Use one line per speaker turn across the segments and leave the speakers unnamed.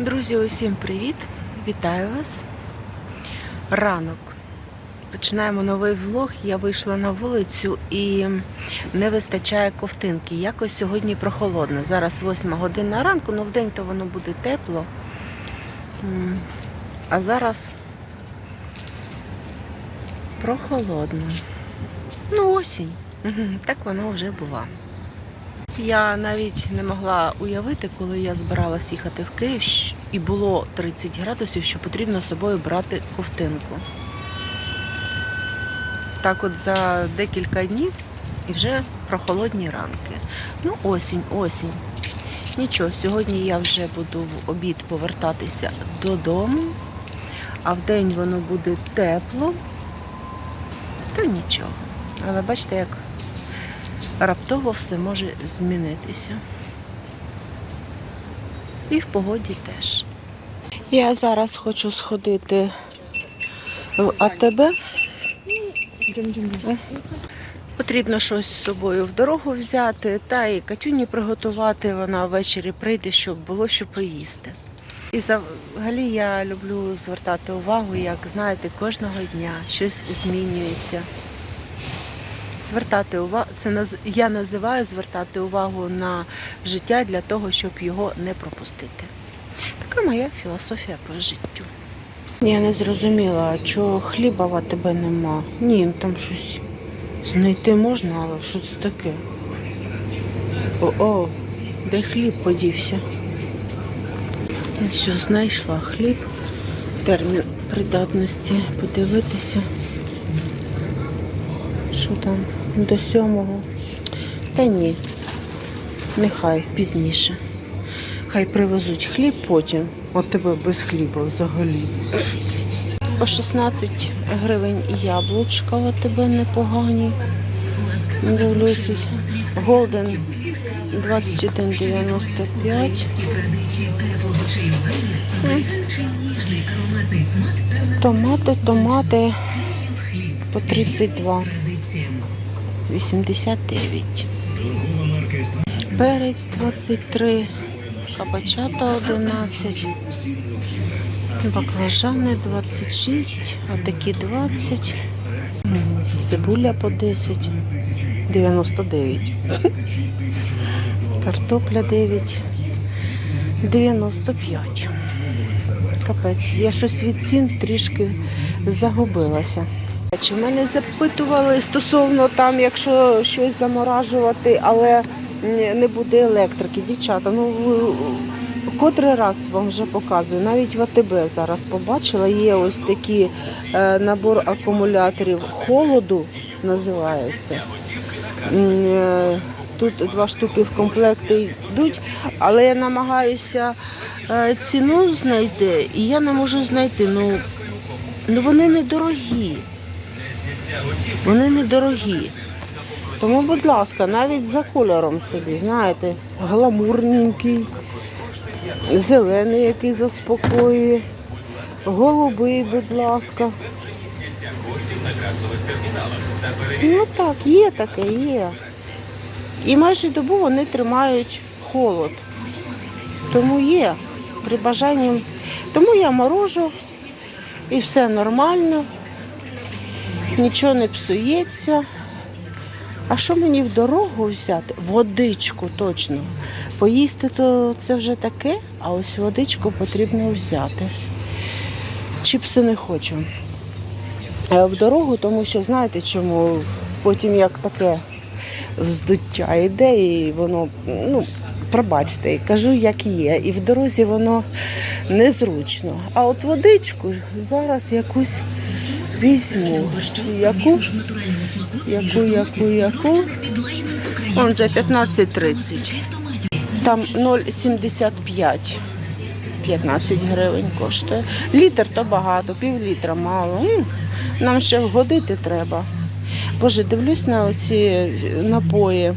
Друзі, усім привіт! Вітаю вас. Ранок. Починаємо новий влог. Я вийшла на вулицю і не вистачає ковтинки. Якось сьогодні прохолодно. Зараз 8 година ранку, ну вдень то воно буде тепло. А зараз прохолодно. Ну, осінь. Так воно вже була. Я навіть не могла уявити, коли я збиралась їхати в Київ і було 30 градусів, що потрібно з собою брати ковтинку. Так от за декілька днів і вже прохолодні ранки. Ну, осінь, осінь. Нічого, сьогодні я вже буду в обід повертатися додому, а в день воно буде тепло, то нічого. Але бачите, як раптово все може змінитися. І в погоді теж. Я зараз хочу сходити в АТБ. Потрібно щось з собою в дорогу взяти, та і Катюні приготувати, вона ввечері прийде, щоб було що поїсти. І взагалі я люблю звертати увагу, як знаєте, кожного дня щось змінюється звертати увагу, це я називаю звертати увагу на життя для того, щоб його не пропустити. Така моя філософія по життю. Я не зрозуміла, чого хліба тебе нема. Ні, ну там щось знайти можна, але що це таке? О-о, де хліб подівся? Що, знайшла хліб, термін придатності подивитися. Що там до сьомого? Та ні. Нехай пізніше. Хай привезуть хліб потім. От тебе без хліба взагалі. По 16 гривень яблучка от тебе непогані. Дивлюся. Голден 21,95. М. Томати, томати по 32. 89. Перець 23, кабачата 11, баклажани 26, а такі 20, М, цибуля по 10, 99, картопля 9, 95. Капець, я щось від цін трішки загубилася. Чи мене запитували стосовно там, якщо щось заморажувати, але не буде електрики, дівчата. Ну котрий раз вам вже показую. Навіть в АТБ зараз побачила. Є ось такий е, набор акумуляторів холоду, називається. Е, Тут два штуки в комплекті йдуть, але я намагаюся е, ціну знайти, і я не можу знайти. Ну, ну вони недорогі. Вони недорогі. Тому, будь ласка, навіть за кольором собі, знаєте, гламурненький, зелений, який заспокоює, голубий, будь ласка. Ну так, є таке, є. І майже добу вони тримають холод. Тому є. При бажанні. Тому я морожу і все нормально нічого не псується. А що мені в дорогу взяти? Водичку точно. Поїсти то це вже таке, а ось водичку потрібно взяти. Чіпси не хочу. В дорогу, тому що знаєте чому? Потім як таке вздуття йде, і воно, ну, пробачте, кажу, як є. І в дорозі воно незручно. А от водичку зараз якусь візьму. Яку? Яку, яку, яку? Он за 15,30. Там 0,75. 15 гривень коштує. Літр то багато, пів літра мало. Нам ще вгодити треба. Боже, дивлюсь на оці напої.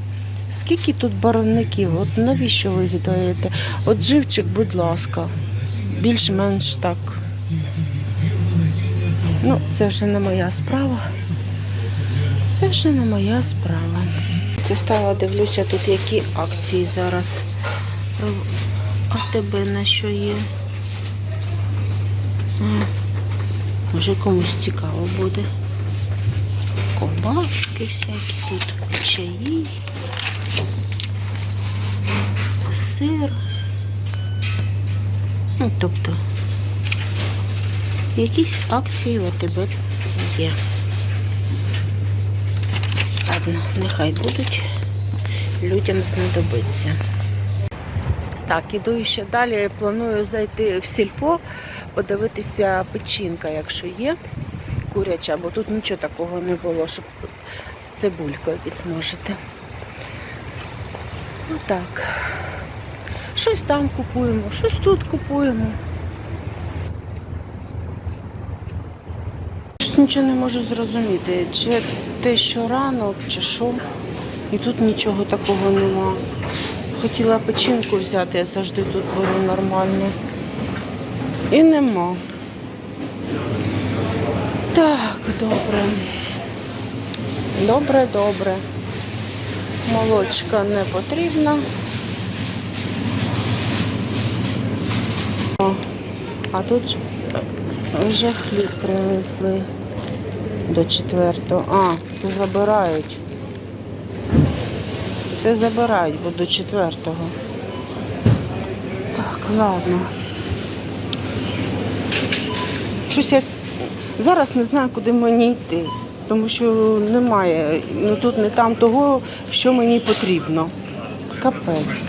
Скільки тут барвників? От навіщо ви їх? От живчик, будь ласка, більш-менш так. Ну, це вже не моя справа. Це вже не моя справа. Це стала, дивлюся, тут які акції зараз. А тебе на що є? Може комусь цікаво буде. Ковбаски всякі тут, чаї, сир. Ну, тобто якісь акції у тебе є. Ладно, нехай будуть. Людям знадобиться. Так, іду ще далі. Планую зайти в сільпо, подивитися печінка, якщо є куряча, бо тут нічого такого не було, щоб з цибулькою підсмажити. Отак. Щось там купуємо, щось тут купуємо. Щось нічого не можу зрозуміти, чи те, що ранок, чи що. І тут нічого такого нема. Хотіла печінку взяти, я завжди тут беру нормально. І нема. Так, добре. Добре, добре. Молочка не потрібна. А тут вже хліб привезли до четвертого. А, це забирають. Це забирають, бо до четвертого. Так, ладно. Щось я зараз не знаю, куди мені йти, тому що немає, ну тут не там того, що мені потрібно. Капець.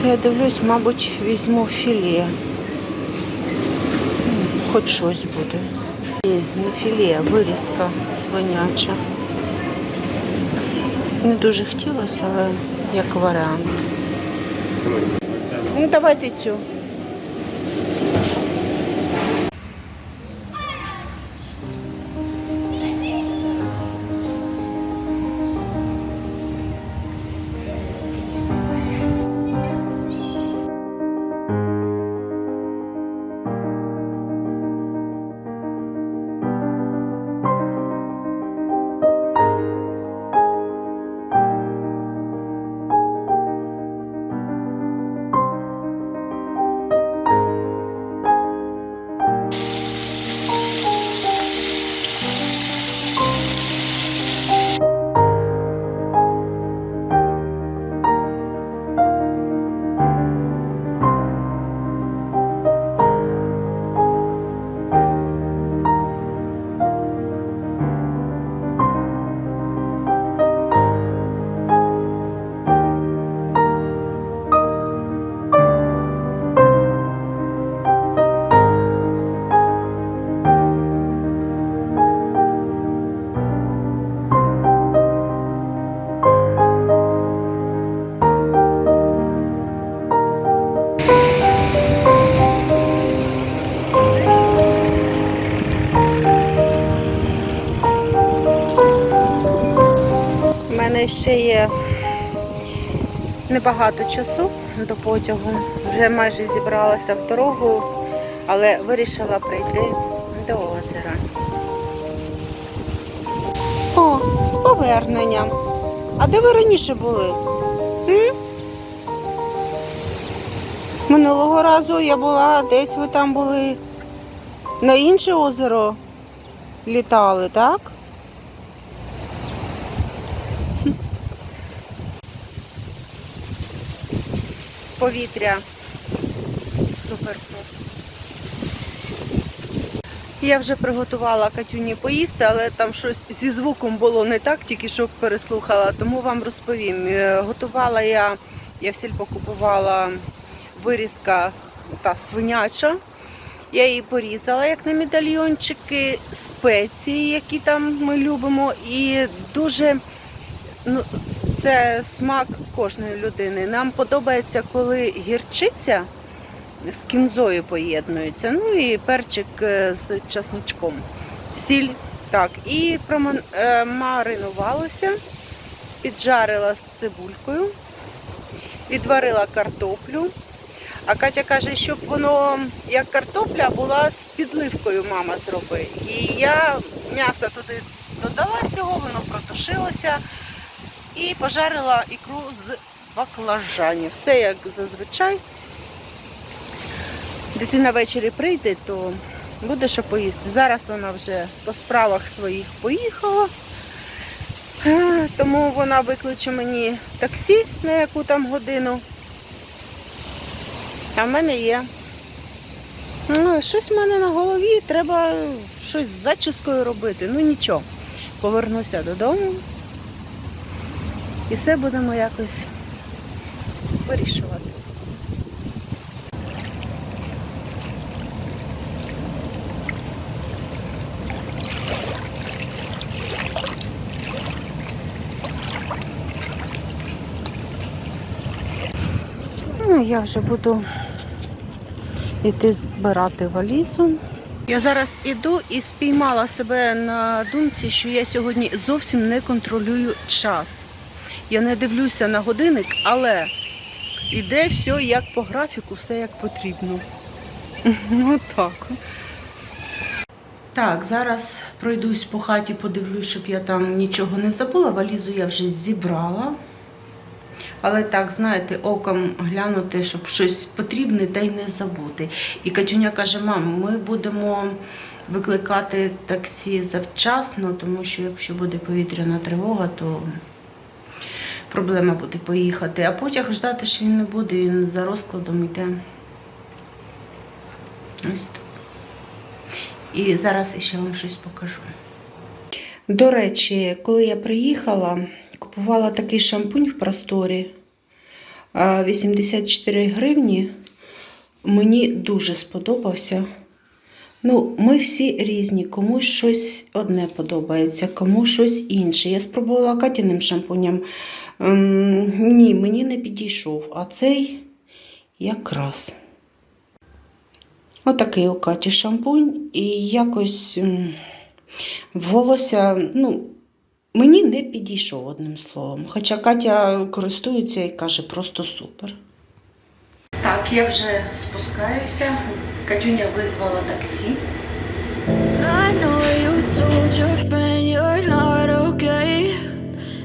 Це я дивлюсь, мабуть, візьму філе. Хоч щось буде. Ні, не філе, а вирізка свиняча. Не дуже хотілося, але як варіант. Ну, давайте цю. Небагато часу до потягу. Вже майже зібралася в дорогу, але вирішила прийти до озера. О, з поверненням. А де ви раніше були? М? Минулого разу я була, десь ви там були на інше озеро літали, так? Повітря. Супер. Я вже приготувала Катюні поїсти, але там щось зі звуком було не так, тільки що переслухала, тому вам розповім. Е, Готувала я, я в сільпо купувала вирізка та свиняча. Я її порізала як на медальйончики, спеції, які там ми любимо, і дуже ну, це смак кожної людини. Нам подобається, коли гірчиця з кінзою поєднується, ну і перчик е, з часничком. Сіль. Так, і промаринувалося, піджарила з цибулькою, відварила картоплю. А Катя каже, щоб воно як картопля була з підливкою, мама зробить. І я м'ясо туди додала цього, воно протушилося і пожарила ікру з баклажанів. Все як зазвичай. дитина ввечері прийде, то буде що поїсти. Зараз вона вже по справах своїх поїхала. Е, Тому вона викличе мені таксі на яку там годину. А в мене є. Ну, щось в мене на голові, треба щось з зачіскою робити. Ну нічого. Повернуся додому. І все будемо якось вирішувати. Ну, я вже буду йти збирати валізу. Я зараз іду і спіймала себе на думці, що я сьогодні зовсім не контролюю час. Я не дивлюся на годинник, але йде все як по графіку, все як потрібно. Отак. Так, зараз пройдусь по хаті, подивлюсь, щоб я там нічого не забула. Валізу я вже зібрала. Але так, знаєте, оком глянути, щоб щось потрібне та й не забути. І Катюня каже: мам, ми будемо викликати таксі завчасно, тому що якщо буде повітряна тривога, то проблема буде поїхати. А потяг ждати ж він не буде, він за розкладом йде. Ось так. І зараз ще вам щось покажу. До речі, коли я приїхала, купувала такий шампунь в просторі 84 гривні. Мені дуже сподобався. Ну, ми всі різні, комусь щось одне подобається, комусь щось інше. Я спробувала Катіним шампунем. Ем, ні, мені не підійшов, а цей якраз. Отакий у Каті шампунь, і якось волосся, ну, мені не підійшов одним словом. Хоча Катя користується і каже, просто супер. Так, я вже спускаюся. Катюня визвала таксі.
I know you told your friend.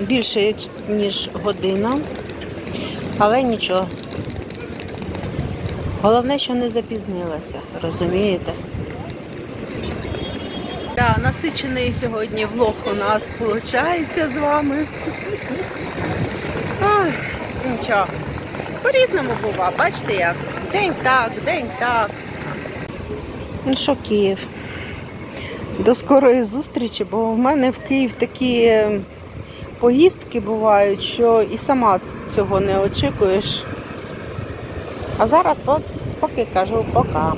більше ніж година, але нічого. Головне, що не запізнилася, розумієте? Так, насичений сьогодні влог у нас виходить з вами. Ой, нічого. По-різному бува, бачите як? День так, день так. Ну що, Київ? До скорої зустрічі, бо в мене в Київ такі поїздки бувають, що і сама цього не очікуєш. А зараз поки кажу пока.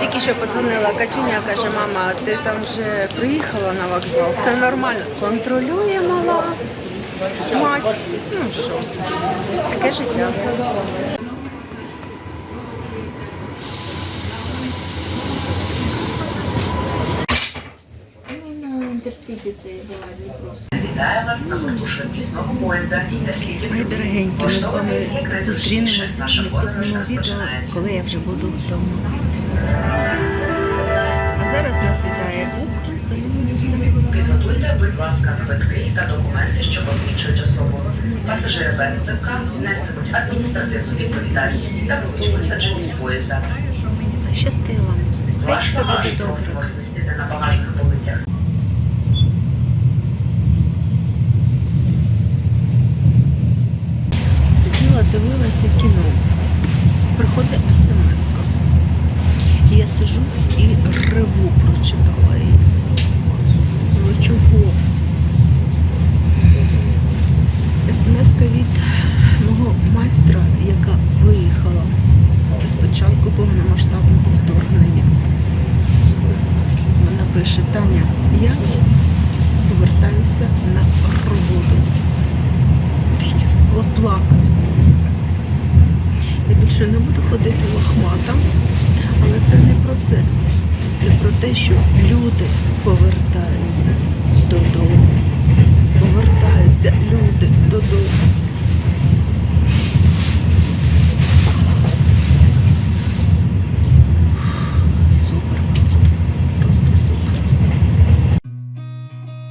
Тільки що подзвонила Катюня, каже, мама, ти там вже приїхала на вокзал, все нормально. Контролює мала мать. Ну що, таке життя.
Вітаю вас на борту швидкісного поїзда Інтерсіті.
Мої дорогенькі, ми з вами зустрінемось в наступному відео, коли я вже буду вдома. А зараз нас вітає.
Підготуйте, будь ласка, квитки та документи, що посвідчують особу. Пасажири без квитка нестимуть адміністративну відповідальність та будуть висаджені з поїзда.
Щастила. Хай
Ваш
все
багаж просимо розмістити
Таня, я повертаюся на роботу. Я стала плакати. Я більше не буду ходити лохмата. це? Це про те, що люди повертаються додому. Повертаються люди додому.